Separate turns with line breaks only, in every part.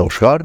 নমস্কার,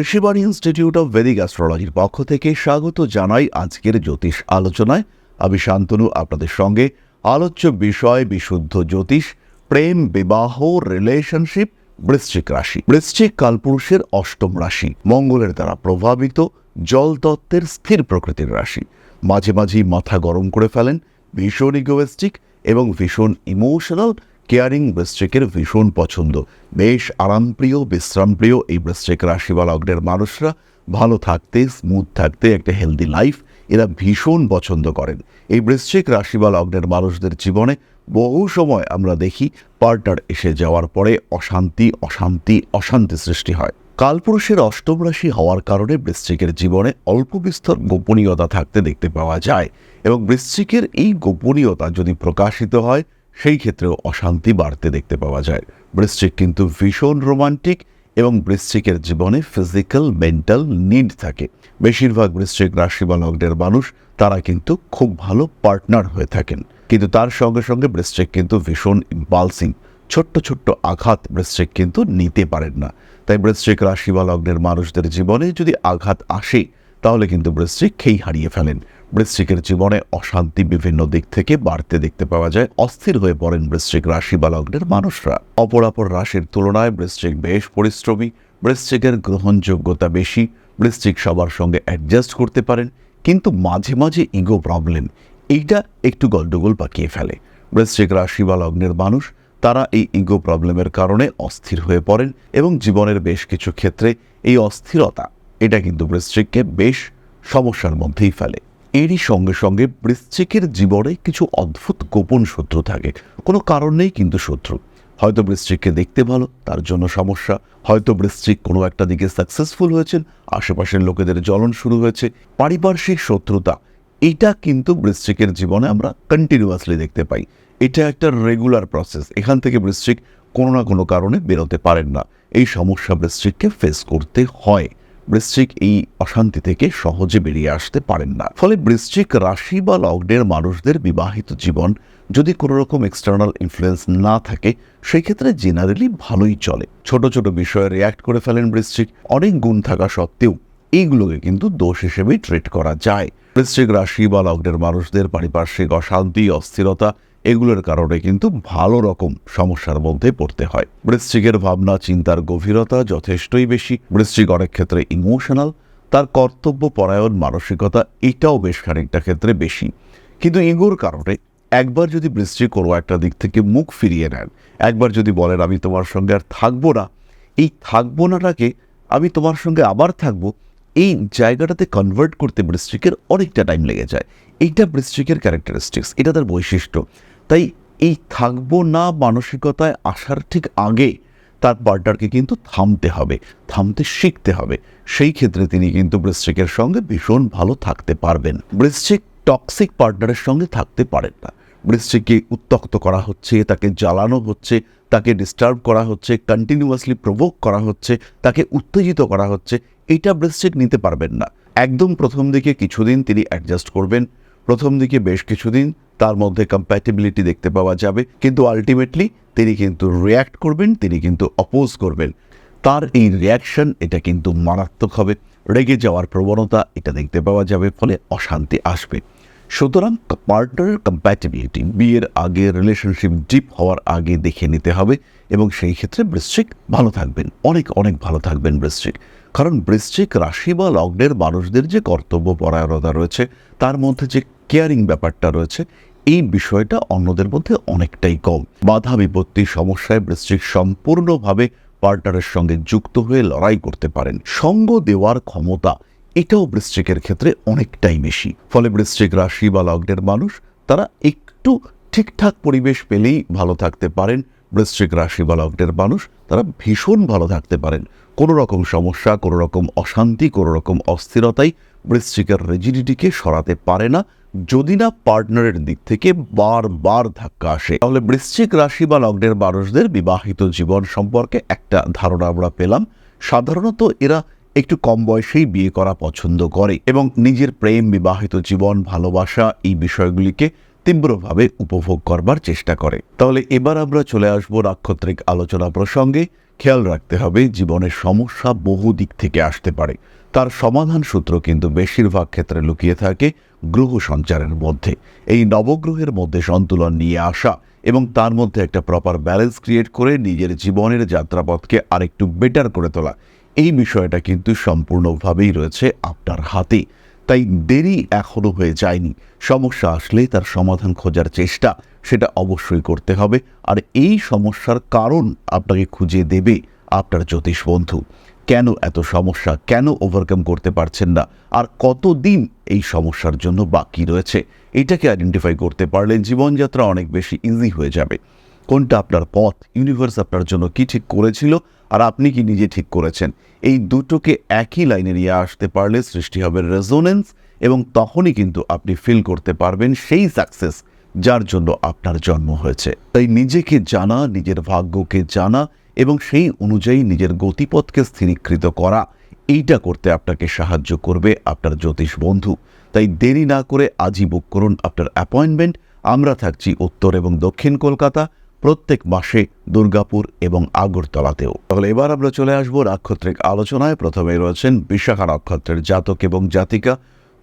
Rishibani institute of Vedic অ্যাস্ট্রোলজির পক্ষ থেকে স্বাগত জানাই আজকের জ্যোতিষ আলোচনায়। আমি শান্তনু, আপনাদের সঙ্গে আলোচ্য বিষয়, বিশুদ্ধ জ্যোতিষ, প্রেম, বিবাহ রিলেশনশিপ বৃশ্চিক রাশি। বৃশ্চিক কালপুরুষের অষ্টম রাশি, মঙ্গলের দ্বারা প্রভাবিত, জল তত্ত্বের স্থির প্রকৃতির রাশি। মাঝে মাঝেই মাথা গরম করে ফেলেন, ভীষণ ইগোয়েস্টিক এবং ভীষণ ইমোশনাল কেয়ারিং বৃশ্চিকের ভীষণ পছন্দ। বেশ আরামপ্রিয়, বিশ্রামপ্রিয় এই বৃশ্চিক রাশি বা লগ্নের মানুষরা ভালো থাকতে স্মুথ থাকতে, একটা হেলদি লাইফ এরা ভীষণ পছন্দ করেন। এই বৃশ্চিক রাশি বা লগ্নের মানুষদের জীবনে বহু সময় আমরা দেখি পার্টনার এসে যাওয়ার পরে অশান্তি অশান্তি অশান্তি সৃষ্টি হয়। কালপুরুষের অষ্টম রাশি হওয়ার কারণে বৃশ্চিকের জীবনে অল্প বিস্তর গোপনীয়তা থাকতে দেখতে পাওয়া যায় এবং বৃশ্চিকের এই গোপনীয়তা যদি প্রকাশিত হয় সেই ক্ষেত্রেও অশান্তি বাড়তে দেখতে পাওয়া যায়। বৃশ্চিক কিন্তু ভীষণ রোমান্টিক এবং বৃশ্চিকের জীবনে ফিজিক্যাল মেন্টাল নিড থাকে। বেশিরভাগ বৃশ্চিক রাশি বা মানুষ তারা কিন্তু খুব ভালো পার্টনার হয়ে থাকেন। কিন্তু তার সঙ্গে সঙ্গে বৃশ্চিক কিন্তু ভীষণ ইম্পালসিং ছোট্ট ছোট্ট আঘাত বৃশ্চিক কিন্তু নিতে পারেন না। তাই বৃশ্চিক রাশি মানুষদের জীবনে যদি আঘাত আসে তাহলে কিন্তু বৃশ্চিক খেই হারিয়ে ফেলেন। বৃশ্চিকের জীবনে অশান্তি বিভিন্ন দিক থেকে বাড়তে দেখতে পাওয়া যায়। অস্থির হয়ে পড়েন বৃশ্চিক রাশি বা লগ্নের মানুষরা অপরাপর রাশির তুলনায় বৃশ্চিক বেশ পরিশ্রমী, বৃশ্চিকের গ্রহণযোগ্যতা বেশি, বৃশ্চিক সবার সঙ্গে অ্যাডজাস্ট করতে পারেন, কিন্তু মাঝে মাঝে ইগো প্রবলেম এইটা একটু গন্ডগোল পাকিয়ে ফেলে। বৃশ্চিক রাশি বা লগ্নের মানুষ, তারা এই ইগো প্রবলেমের কারণে অস্থির হয়ে পড়েন এবং জীবনের বেশ কিছু ক্ষেত্রে এই অস্থিরতা এটা কিন্তু বৃশ্চিককে বেশ সমস্যার মধ্যেই ফেলে। এরই সঙ্গে সঙ্গে বৃশ্চিকের জীবনে কিছু অদ্ভুত গোপন শত্রু থাকে। কোনো কারণ নেই কিন্তু শত্রু। হয়তো বৃশ্চিককে দেখতে ভালো, তার জন্য সমস্যা। হয়তো বৃশ্চিক কোনো একটা দিকে সাকসেসফুল হয়েছেন, আশেপাশের লোকেদের জ্বলন শুরু হয়েছে। পারিপার্শ্বিক শত্রুতা, এটা কিন্তু বৃশ্চিকের জীবনে আমরা কন্টিনিউয়াসলি দেখতে পাই। এটা একটা রেগুলার প্রসেস এখান থেকে বৃশ্চিক কোনো না কোনো কারণে বেরোতে পারেন না। এই সমস্যা বৃশ্চিককে ফেস করতে হয়। বৃশ্চিক এই অশান্তি থেকে সহজে বেরিয়ে আসতে পারেন না। ফলে বৃশ্চিক রাশি বা লগ্নের মানুষদের বিবাহিত জীবন যদি কোনো রকম এক্সটার্নাল ইনফ্লুয়েন্স না থাকে সেই ক্ষেত্রে জেনারেলি ভালোই চলে। ছোট ছোট বিষয়ে রিয়্যাক্ট করে ফেলেন বৃশ্চিক। অনেক গুণ থাকা সত্ত্বেও এইগুলোকে কিন্তু দোষ হিসেবেই ট্রিট করা যায়। বৃশ্চিক রাশি বা লগ্নের মানুষদের পারিপার্শ্বিক অশান্তি, অস্থিরতা এগুলোর কারণে কিন্তু ভালো রকম সমস্যার মধ্যে পড়তে হয়। বৃশ্চিকের ভাবনা, চিন্তার গভীরতা যথেষ্টই বেশি। বৃশ্চিক অনেক ক্ষেত্রে ইমোশনাল, তার কর্তব্য পরায়ণ মানসিকতা এটাও বেশ খানিকটা ক্ষেত্রে বেশি। কিন্তু ইগোর কারণে একবার যদি বৃশ্চিক কোনো একটা দিক থেকে মুখ ফিরিয়ে নেন, একবার যদি বলেন, আমি তোমার সঙ্গে আর থাকব না, এই থাকব নাটাকে আমি তোমার সঙ্গে আবার থাকব, এই জায়গাটাতে কনভার্ট করতে বৃশ্চিকের অনেকটা টাইম লেগে যায়। এইটা বৃশ্চিকের ক্যারেক্টারিস্টিক্স এটা তার বৈশিষ্ট্য। তাই এই থাকব না মানসিকতায় আসার ঠিক আগে তার পার্টনারকে কিন্তু থামতে হবে, থামতে শিখতে হবে। সেই ক্ষেত্রে তিনি কিন্তু বৃশ্চিকের সঙ্গে ভীষণ ভালো থাকতে পারবেন। বৃশ্চিক টক্সিক পার্টনারের সঙ্গে থাকতে পারেন না। বৃশ্চিককে উত্তক্ত করা হচ্ছে, তাকে জ্বালানো হচ্ছে, তাকে ডিস্টার্ব করা হচ্ছে কন্টিনিউয়াসলি প্রভোক করা হচ্ছে, তাকে উত্তেজিত করা হচ্ছে, এটা বৃশ্চিক নিতে পারবেন না। একদম প্রথম দিকে কিছুদিন তিনি অ্যাডজাস্ট করবেন প্রথম দিকে বেশ কিছুদিন তার মধ্যে কম্প্যাটেবিলিটি দেখতে পাওয়া যাবে, কিন্তু আলটিমেটলি তিনি কিন্তু রিয়্যাক্ট করবেন, তিনি কিন্তু অপোজ করবেন। তার এই রিয়াকশন এটা কিন্তু মারাত্মক হবে। রেগে যাওয়ার প্রবণতা এটা দেখতে পাওয়া যাবে, ফলে অশান্তি আসবে। সুতরাং পার্টনারের কম্প্যাটেবিলিটি বিয়ের আগে রিলেশনশিপ ডিপ হওয়ার আগে দেখে নিতে হবে, এবং সেই ক্ষেত্রে বৃশ্চিক ভালো থাকবেন। অনেক অনেক ভালো থাকবেন বৃশ্চিক। কারণ বৃশ্চিক রাশি বা লগ্নের মানুষদের যে কর্তব্য পরায়ণতা রয়েছে, তার মধ্যে যে কেয়ারিং ব্যাপারটা রয়েছে, এই বিষয়টা অন্যদের মধ্যে অনেকটাই কম। বাধা বিপত্তি, সমস্যায় বৃশ্চিক সম্পূর্ণভাবে পার্টনারের সঙ্গে যুক্ত হয়ে লড়াই করতে পারেন। সঙ্গ দেওয়ার ক্ষমতা, এটাও বৃশ্চিকের ক্ষেত্রে অনেকটাই বেশি। ফলে বৃশ্চিক রাশি বা লগ্নের মানুষ, তারা একটু ঠিকঠাক পরিবেশ পেলেই ভালো থাকতে পারেন। বৃশ্চিক রাশি বা লগ্নের মানুষ, তারা ভীষণ ভালো থাকতে পারেন। কোনো রকম সমস্যা, কোনো রকম অশান্তি, কোনো রকম অস্থিরতাই বৃশ্চিকের রেজিডিটিকে সরাতে পারে না যদি না পার্টনারের দিক থেকে বারবার ধাক্কা আসে। তাহলে বৃশ্চিক রাশি বা লগ্নের মানুষদের বিবাহিত জীবন সম্পর্কে একটা ধারণা আমরা পেলাম। সাধারণত এরা একটু কম বয়সেই বিয়ে করা পছন্দ করে এবং নিজের প্রেম, বিবাহিত জীবন, ভালোবাসা এই বিষয়গুলিকে তীব্রভাবে উপভোগ করবার চেষ্টা করে। তাহলে এবার আমরা চলে আসব নাক্ষত্রিক আলোচনা প্রসঙ্গে। খেয়াল রাখতে হবে জীবনের সমস্যা বহু দিক থেকে আসতে পারে। তার সমাধান সূত্র কিন্তু বেশিরভাগ ক্ষেত্রে লুকিয়ে থাকে গ্রহ সঞ্চারের মধ্যে। এই নবগ্রহের মধ্যে সন্তুলন নিয়ে আসা এবং তার মধ্যে একটা প্রপার ব্যালেন্স ক্রিয়েট করে নিজের জীবনের যাত্রাপথকে আরেকটু বেটার করে তোলা। এই বিষয়টা কিন্তু সম্পূর্ণভাবেই রয়েছে আপনার হাতে। তাই দেরি এখনও হয়ে যায়নি। সমস্যা আসলে তার সমাধান খোঁজার চেষ্টা, সেটা অবশ্যই করতে হবে। আর এই সমস্যার কারণ আপনাকে খুঁজে দেবে আপনার জ্যোতিষ বন্ধু। কেন এত সমস্যা? কেন ওভারকাম করতে পারছেন না? আর কতদিন এই সমস্যার জন্য বাকি রয়েছে? এটাকে আইডেন্টিফাই করতে পারলে জীবনযাত্রা অনেক বেশি ইজি হয়ে যাবে। কোনটা আপনার পথ? ইউনিভার্স আপনার জন্য কি ঠিক করেছিল আর আপনি কি নিজে ঠিক করেছেন? এই দুটোকে একই লাইনে নিয়ে আসতে পারলে সৃষ্টি হবে রেজোনেন্স এবং তখনই কিন্তু আপনি ফিল করতে পারবেন সেই সাকসেস যার জন্য আপনার জন্ম হয়েছে। তাই নিজেকে জানা, নিজের ভাগ্যকে জানা এবং সেই অনুযায়ী নিজের গতিপথকে স্থিরীকৃত করা, এইটা করতে আপনাকে সাহায্য করবে আপনার জ্যোতিষ বন্ধু। তাই দেরি না করে আজই বুক করুন আপনার অ্যাপয়েন্টমেন্ট আমরা থাকছি উত্তর এবং দক্ষিণ কলকাতা। প্রত্যেক মাসে দুর্গাপুর এবং আগরতলাতেও। তাহলে এবার আমরা চলে আসব নাক্ষত্রিক আলোচনায়। প্রথমে রয়েছেন বিশাখা নক্ষত্রের জাতক এবং জাতিকা।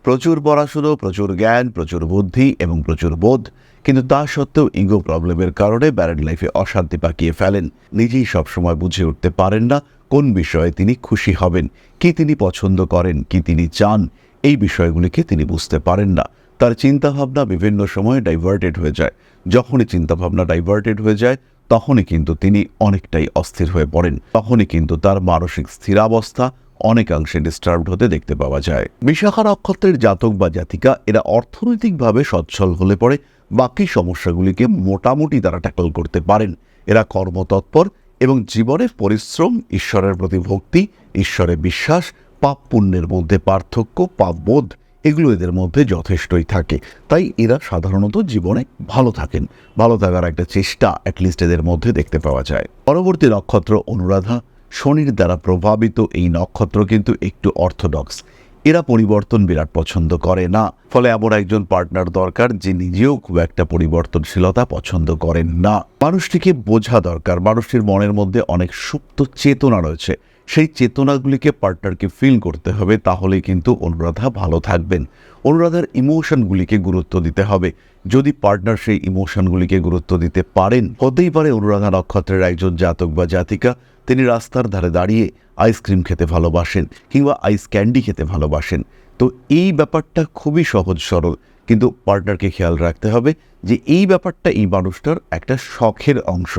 প্রচুর পড়াশুনো, প্রচুর জ্ঞান, প্রচুর বুদ্ধি এবং প্রচুর বোধ। কিন্তু তা সত্ত্বেও ইগো প্রবলেমের কারণে ব্যারেড লাইফে অশান্তি পাকিয়ে ফেলেন। নিজেই সবসময় বুঝে উঠতে পারেন না কোন বিষয়ে তিনি খুশি হবেন, কি তিনি পছন্দ করেন, কি তিনি চান। এই বিষয়গুলিকে তিনি বুঝতে পারেন না। তার চিন্তাভাবনা বিভিন্ন সময়ে ডাইভার্টেড হয়ে যায়। যখনই চিন্তাভাবনা ডাইভার্টেড হয়ে যায়, তখনই কিন্তু তিনি অনেকটাই অস্থির হয়ে পড়েন। তখনই কিন্তু তার মানসিক স্থিরাবস্থা অনেকাংশে ডিস্টার্বড হতে দেখতে পাওয়া যায়। বিশাখা নক্ষত্রের জাতক বা জাতিকা, এরা অর্থনৈতিকভাবে সচ্ছল হলে পরে বাকি সমস্যাগুলিকে মোটামুটি তারা ট্যাকল করতে পারেন। এরা কর্মতৎপর এবং জীবনের পরিশ্রম, ঈশ্বরের প্রতি ভক্তি ঈশ্বরে বিশ্বাস, পাপ পুণ্যের মধ্যে পার্থক্য, পাপবোধ এগুলো এদের মধ্যে যথেষ্টই থাকে। তাই এরা সাধারণত জীবনে ভালো থাকেন। ভালো থাকার একটা চেষ্টা অ্যাটলিস্ট এদের মধ্যে দেখতে পাওয়া যায়। পরবর্তী নক্ষত্র অনুরাধা। শনির দ্বারা প্রভাবিত এই নক্ষত্র কিন্তু একটু অর্থোডক্স। এরা পরিবর্তন বিরাট পছন্দ করে না। ফলে এমন একজন পার্টনার দরকার যে নিজেও খুব একটা পরিবর্তনশীলতা পছন্দ করেন না। মানুষটিকে বোঝা দরকার। মানুষটির মনের মধ্যে অনেক সুপ্ত চেতনা রয়েছে। সেই চেতনাগুলিকে পার্টনারকে ফিল করতে হবে, তাহলেই কিন্তু অনুরাধা ভালো থাকবেন। অনুরাধার ইমোশনগুলিকে গুরুত্ব দিতে হবে। যদি পার্টনার সেই ইমোশনগুলিকে গুরুত্ব দিতে পারেন, হতেই পারে অনুরাধা নক্ষত্রের একজন জাতক বা জাতিকা, তিনি রাস্তার ধারে দাঁড়িয়ে আইসক্রিম খেতে ভালোবাসেন কিংবা আইস ক্যান্ডি খেতে ভালোবাসেন। তো এই ব্যাপারটা খুবই সহজ সরল, কিন্তু পার্টনারকে খেয়াল রাখতে হবে যে এই ব্যাপারটা এই মানুষটার একটা শখের অংশ।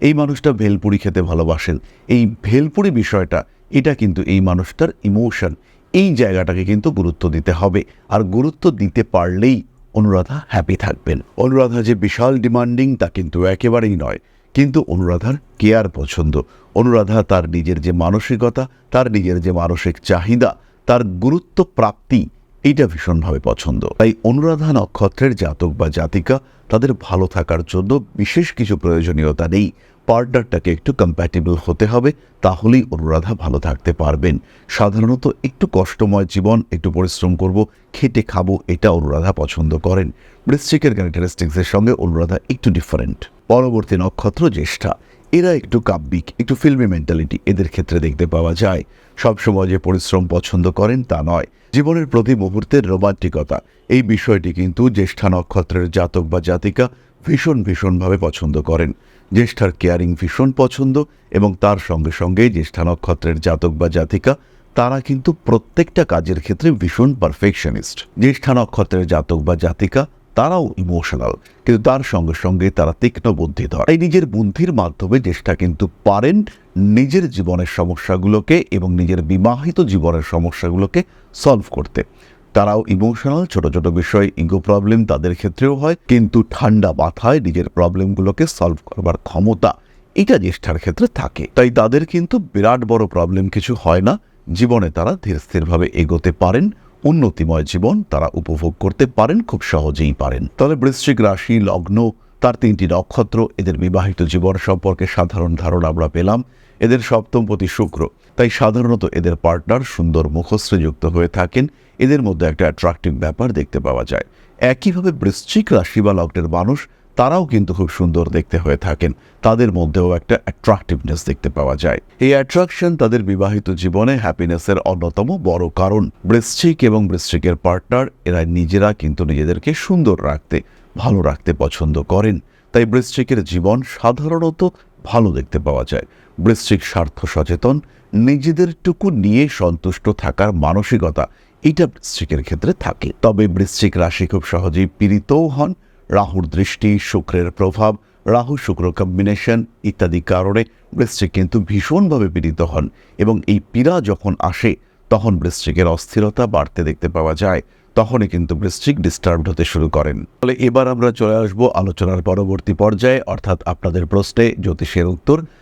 এই মানুষটা ভেলপুরি খেতে ভালোবাসেন। এই ভেলপুরি বিষয়টা, এটা কিন্তু এই মানুষটার ইমোশন এই জায়গাটাকে কিন্তু গুরুত্ব দিতে হবে। আর গুরুত্ব দিতে পারলেই অনুরাধা হ্যাপি থাকবেন। অনুরাধা যে বিশাল ডিমান্ডিং তা কিন্তু একেবারেই নয়। কিন্তু অনুরাধার কেয়ার পছন্দ। অনুরাধা তার নিজের যে মানসিকতা, তার নিজের যে মানসিক চাহিদা, তার গুরুত্ব প্রাপ্তি, এইটা ভীষণভাবে পছন্দ। তাই অনুরাধা নক্ষত্রের জাতক বা জাতিকা তাদের ভালো থাকার জন্য বিশেষ কিছু প্রয়োজনীয়তা নেই। পার্টনারটাকে একটু কম্প্যাটেবল হতে হবে, তাহলেই অনুরাধা ভালো থাকতে পারবেন। সাধারণত একটু কষ্টময় জীবন, একটু পরিশ্রম করব, খেটে খাব, এটা অনুরাধা পছন্দ করেন। বৃশ্চিকের ক্যারেক্টারিস্টিক্সের সঙ্গে অনুরাধা একটু ডিফারেন্ট পরবর্তী নক্ষত্র জ্যেষ্ঠা। এরা একটু কাব্যিক, একটু ফিল্মি মেন্টালিটি এদের ক্ষেত্রে দেখতে পাওয়া যায়। সবসময় যে পরিশ্রম পছন্দ করেন তা নয়। জীবনের প্রতি মুহূর্তের রোমান্টিকতা। এই বিষয়টি কিন্তু জ্যেষ্ঠা নক্ষত্রের জাতক বা জাতিকা ভীষণ ভীষণভাবে পছন্দ করেন। জ্যেষ্ঠার কেয়ারিং ভীষণ পছন্দ এবং তার সঙ্গে সঙ্গে জ্যেষ্ঠা নক্ষত্রের জাতক বা জাতিকা, তারা কিন্তু প্রত্যেকটা কাজের ক্ষেত্রে ভীষণ পারফেকশনিস্ট জ্যেষ্ঠা নক্ষত্রের জাতক বা জাতিকা, তারাও ইমোশনাল কিন্তু তার সঙ্গে সঙ্গে তারা তীক্ষ্ণ বুদ্ধিধর এই নিজের বুদ্ধির মাধ্যমে জ্যেষ্ঠা কিন্তু পারেন নিজের জীবনের সমস্যাগুলোকে এবং নিজের বিবাহিত জীবনের সমস্যাগুলোকে সলভ করতে। তারাও ইমোশনাল ছোট ছোট বিষয় ইগো প্রবলেম তাদের ক্ষেত্রেও হয়, কিন্তু ঠান্ডা মাথায় নিজের প্রবলেমগুলোকে সলভ করবার ক্ষমতা এটা জ্যেষ্ঠার ক্ষেত্রে থাকে। তাই তাদের কিন্তু বিরাট বড় প্রবলেম কিছু হয় না। জীবনে তারা ধীর স্থিরভাবে এগোতে পারেন, উন্নতিময় জীবন তারা উপভোগ করতে পারেন, খুব সহজেই পারেন। তবে বৃশ্চিক রাশি, লগ্ন, তার তিনটি নক্ষত্র, এদের বিবাহিত জীবন সম্পর্কে সাধারণ ধারণা আমরা পেলাম। এদের সপ্তমপতি শুক্র তাই সাধারণত এদের পার্টনার সুন্দর মুখশ্রীযুক্ত হয়ে থাকেন। এদের মধ্যে একটা অ্যাট্রাকটিভ ব্যাপার দেখতে পাওয়া যায়। একইভাবে বৃশ্চিক রাশি বা লগ্নের মানুষ, তারাও কিন্তু খুব সুন্দর দেখতে হয়ে থাকেন। তাদের মধ্যেও একটা অ্যাট্রাকটিভনেস দেখতে পাওয়া যায়। এই অ্যাট্রাকশন তাদের বিবাহিত জীবনে হ্যাপিনেসের অন্যতম বড় কারণ। বৃশ্চিক এবং বৃশ্চিকের পার্টনার এরা নিজেরা কিন্তু নিজেদেরকে সুন্দর রাখতে, ভালো রাখতে পছন্দ করেন। তাই বৃশ্চিকের জীবন সাধারণত ভালো দেখতে পাওয়া যায়। বৃশ্চিক স্বার্থ সচেতন নিজেদেরটুকু নিয়ে সন্তুষ্ট থাকার মানসিকতা এটা বৃশ্চিকের ক্ষেত্রে থাকে। তবে বৃশ্চিক রাশি খুব সহজেই পীড়িতও হন। রাহুর দৃষ্টি, শুক্রের প্রভাব, রাহু শুক্র কম্বিনেশন ইত্যাদি কারণে বৃশ্চিক কিন্তু ভীষণভাবে পীড়িত হন এবং এই পীড়া যখন আসে, তখন বৃশ্চিকের অস্থিরতা বাড়তে দেখতে পাওয়া যায়। তখনই কিন্তু বৃশ্চিক ডিস্টার্বড হতে শুরু করেন। ফলে এবার আমরা চলে আসব আলোচনার পরবর্তী পর্যায়ে, অর্থাৎ আপনাদের প্রশ্নে জ্যোতিষের উত্তর।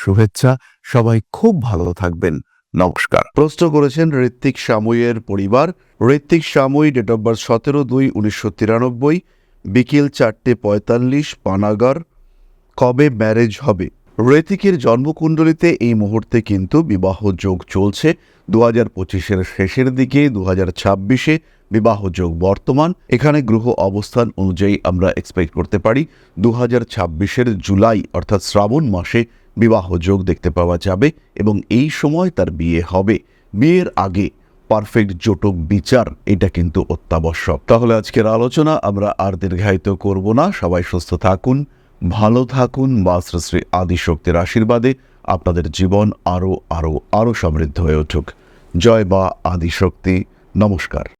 শুভেচ্ছা। সবাই খুব ভালো থাকবেন। নমস্কার।
প্রশ্ন করেছেন ঋত্বিক সামুইয়ের পরিবার। Ritwik Samui date of birth সতেরো দুই উনিশশো তিরানব্বই। বিকেল চারটে পঁয়তাল্লিশ পানাগর কবে ম্যারেজ হবে? ঋতিকের জন্মকুণ্ডলিতে এই মুহূর্তে কিন্তু বিবাহ যোগ চলছে। দু হাজার পঁচিশের শেষের দিকে দু হাজার ছাব্বিশে বিবাহ যোগ বর্তমান। এখানে গ্রহ অবস্থান অনুযায়ী আমরা এক্সপেক্ট করতে পারি দু হাজার ছাব্বিশের জুলাই অর্থাৎ শ্রাবণ মাসে বিবাহ যোগ দেখতে পাওয়া যাবে এবং এই সময় তার বিয়ে হবে। বিয়ের আগে পারফেক্ট জোটক বিচার, এটা কিন্তু অত্যাবশ্যক। তাহলে আজকের আলোচনা আমরা আর দীর্ঘায়িত করব না। সবাই সুস্থ থাকুন, ভালো থাকুন, বা শ্রী আদিশক্তির আশীর্বাদে আপনাদের জীবন আরও আরও আরও সমৃদ্ধ হয়ে উঠুক। জয় বা আদিশক্তি। নমস্কার।